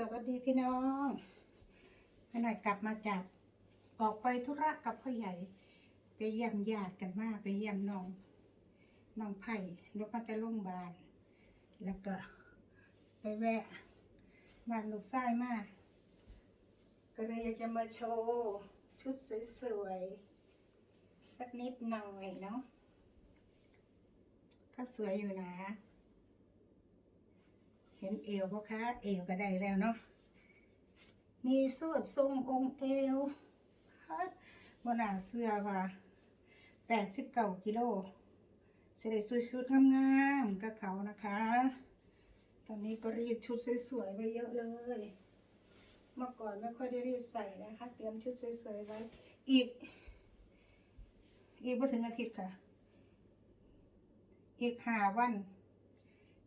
สวัสดีพี่น้องแม่หน่อยกลับมาจากออกไปธุระกับพ่อใหญ่ ไปเยี่ยมญาติกันมากไปเยี่ยมน้องน้องไผ่รถมาจะโรงพยาบาลแล้วก็ไปแวะบ้านลูกชายมาก ก็เลยอยากจะมาโชว์ชุดสวยๆสักนิดหน่อยเนาะก็สวยอยู่นะ เห็นเอวพ่อคะเอวก็ได้แล้วเนาะมีสวดทรงองค์เอวฮัดวันหนาเสื้อว่าแปดสิบเก้ากิโลเสด็จสุดๆงามๆกับเขานะคะ ตอนนี้ก็รีดชุดสวยๆไว้เยอะเลย เมื่อก่อนไม่ค่อยได้รีดใส่นะคะ เตรียมชุดสวยๆไว้ อีก อีกไม่ถึงอาทิตย์ค่ะ อีกห้าวัน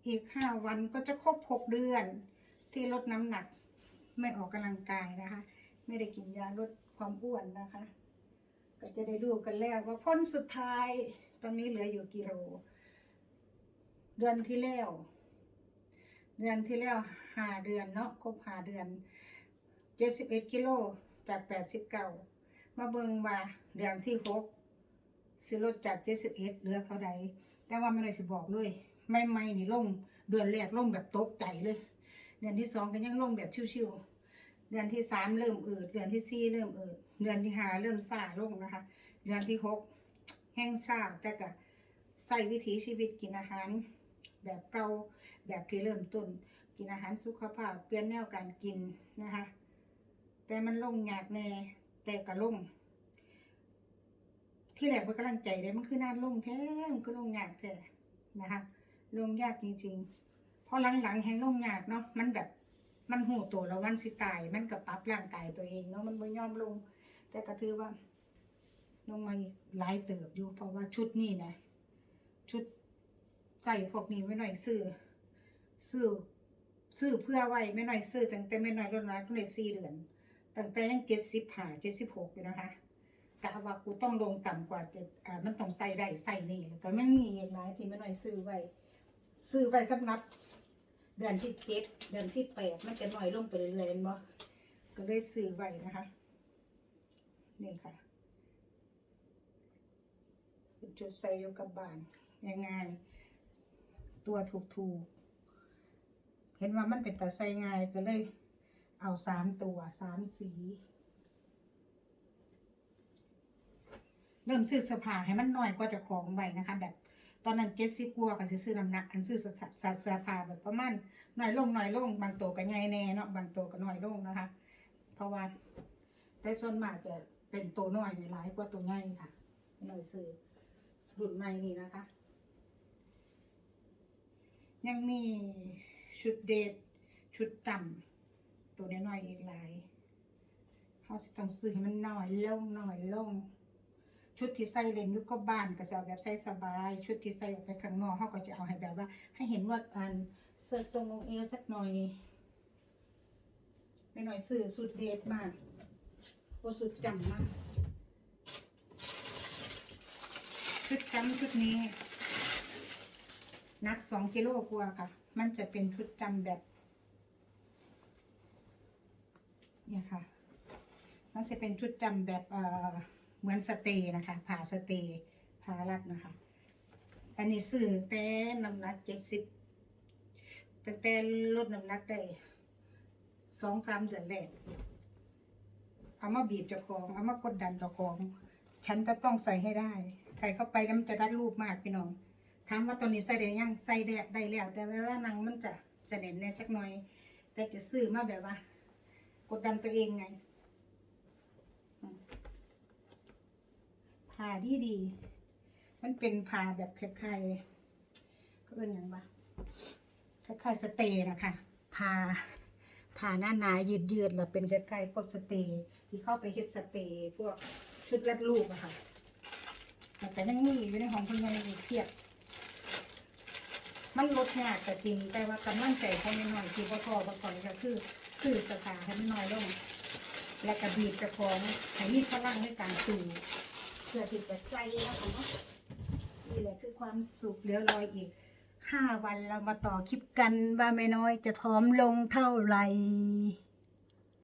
อีกห้าวันก็จะครบหกเดือน ที่ลดน้ำหนัก ไม่ออกกำลังกายนะคะ ไม่ได้กินยาลดความอ้วนนะคะ ก็จะได้ดูกันแล้วว่าพ้นสุดท้ายตอนนี้เหลืออยู่กี่โลเดือนที่แล้ว เดือนที่แล้วหาเดือนเนาะครบหาเดือนเจ็ดสิบเอ็ดกิโลจากแปดสิบเก้ามาเบิงว่าเดือนที่หกสิลดจากเจ็ดสิบเอ็ดเหลือเท่าใดแต่ว่าไม่ได้สิบอกเลย ไม่ไม่นี่ลงเดือนแรกลงแบบตกใจเลย เดือนที่สองก็ยังลงแบบชิวๆเดือนที่สามเริ่มอืดเดือนที่สี่เริ่มอืดเดือนที่ห้าเริ่มซาลงนะคะ เดือนที่หกแห้งซาแต่ก็ใส่วิถีชีวิตกินอาหาร แบบเก่าแบบที่เริ่มต้น กินอาหารสุขภาพเปลี่ยนแนวการกินนะคะ แต่มันลงหยากแน่แต่ก็ลงที่แรกมันกำลังใจเลยมันคือน่าลงแท้มันก็ลงหยากแท้นะคะ ลงยากจริงๆ เพราะหลังๆแห่งลงยากเนาะ มันแบบ มันหูตัวแล้วมันสิตาย มันก็ปรับร่างกายตัวเองเนาะ มันไม่ยอมลง แต่ก็ถือว่า ลงมาหลายเติบอยู่ เพราะว่าชุดนี้นะ ชุดใส่พวกนี้ไม่หน่อยซื้อ ซื้อ ซื้อเพื่อไว้ไม่หน่อยซื้อตั้งแต่ไม่หน่อยลดน้ำก็เลยสี่เดือนตั้งแต่ยังเจ็ดสิบห้าเจ็ดสิบหกอยู่นะคะกะว่ากูต้องลงต่ำกว่าเจ็ดอ่ามันต้องใส่ได้ใส่นี่แล้วก็มันมีเหตุหลายที่ไม่หน่อยซื้อไว้ ซื้อไว้สำหรับ เดือนที่เจ็ดเดือนที่แปดมันจะหน่อยลงไปเรื่อยๆเห็นบ่ก็เลยซื้อไว้นะคะนี่ค่ะเป็นจุดใส่ยู่กับบานง่ายๆตัวถูกๆ เห็นว่ามันเป็นตาใส่ง่ายก็เลย เอาสามตัวสามสีเริ่มซื้อเสื้อผ้าให้มันน้อยกว่าจะของไว้นะคะ แบบ ตอนนั้นเจ็ดสิบกว่าก็สิซื้อน้ำหนักอันซื้อสะสะเสื้อผ้าแบบประมาณน้อยลงน้อยลง บางตัวก็ใหญ่แน่เนาะบางตัวก็น้อยลงนะคะ เพราะว่าแต่ส่วนมากจะเป็นตัวน้อยม่หลายกว่าตัวใหญ่ค่ะหน่อยซื้อรุ่นใหม่นี่นะคะ ยังมีชุดเดทชุดต่ำตัวน้อยๆอีกหลายเขาสิต้องซื้อให้มันน้อยลงน้อยลง ชุดที่ใส่เล่นอยุก็บ้านก็จะเอาแบบใส่สบาย ชุดที่ใส่ออกไปข้างนอกเขาก็จะเอาให้แบบว่า ให้เห็นว่าอันส่วนทรงองเอวสักหน่อยไม่หน่อยซื้อสุดเดทมากโอสุดจำมากชุดจำชุดนี้นักสองกิโลกว่าค่ะ มันจะเป็นชุดจำแบบ เนี่ยค่ะ มันจะเป็นชุดจำแบบเอ่อ เหมือนสเตย์นะคะผ่าสเตย์ผ่ารัดนะคะ อันนี้ซื้อแต่น้ำหนักเจ็ดสิบแต่แต่ลดน้ำหนักได้สองสามเดือนแรกเอามาบีบเจ้าของเอามากดดันเจ้าของ ฉันก็ต้องใส่ให้ได้ ใส่เข้าไปแล้วมันจะรัดรูปมากพี่น้องถามว่าตอนนี้ใส่ได้ยังใส่ได้ได้แล้ว แต่เวลานังมันจะจะเน่นแน่จักหน่อย แต่จะซื้อมาแบบว่า กดดันตัวเองไง ผ่าดีดี มันเป็นผ่าแบบคล้ายๆก็เป็นอย่างว่าคล้ายๆสเตย์นะคะผ่าผ่าหน้าหนายืดยืดๆแล้วเป็นคล้ายๆพวกสเตย์ที่เข้าไปเฮ็ดสเตย์พวกชุดรัดรูปอะค่ะแต่ยังมีอยู่ในของคนยังมีเพียบมันลดยากแต่จริง แต่ว่ากำลังใจเขาหน่อยๆที่พ่อพอพ่อก่อนก็คือสื่อสถาให้มันน้อยลง และกระบีบกระพองให้มีพลังในการสู่ เพื่อที่จะใส่นะคะเนาะนี่แหละคือความสุขเหลือรอยอีกห้าวันเรามาต่อคลิปกันว่าไม่น้อยจะท้อมลงเท่าไหร่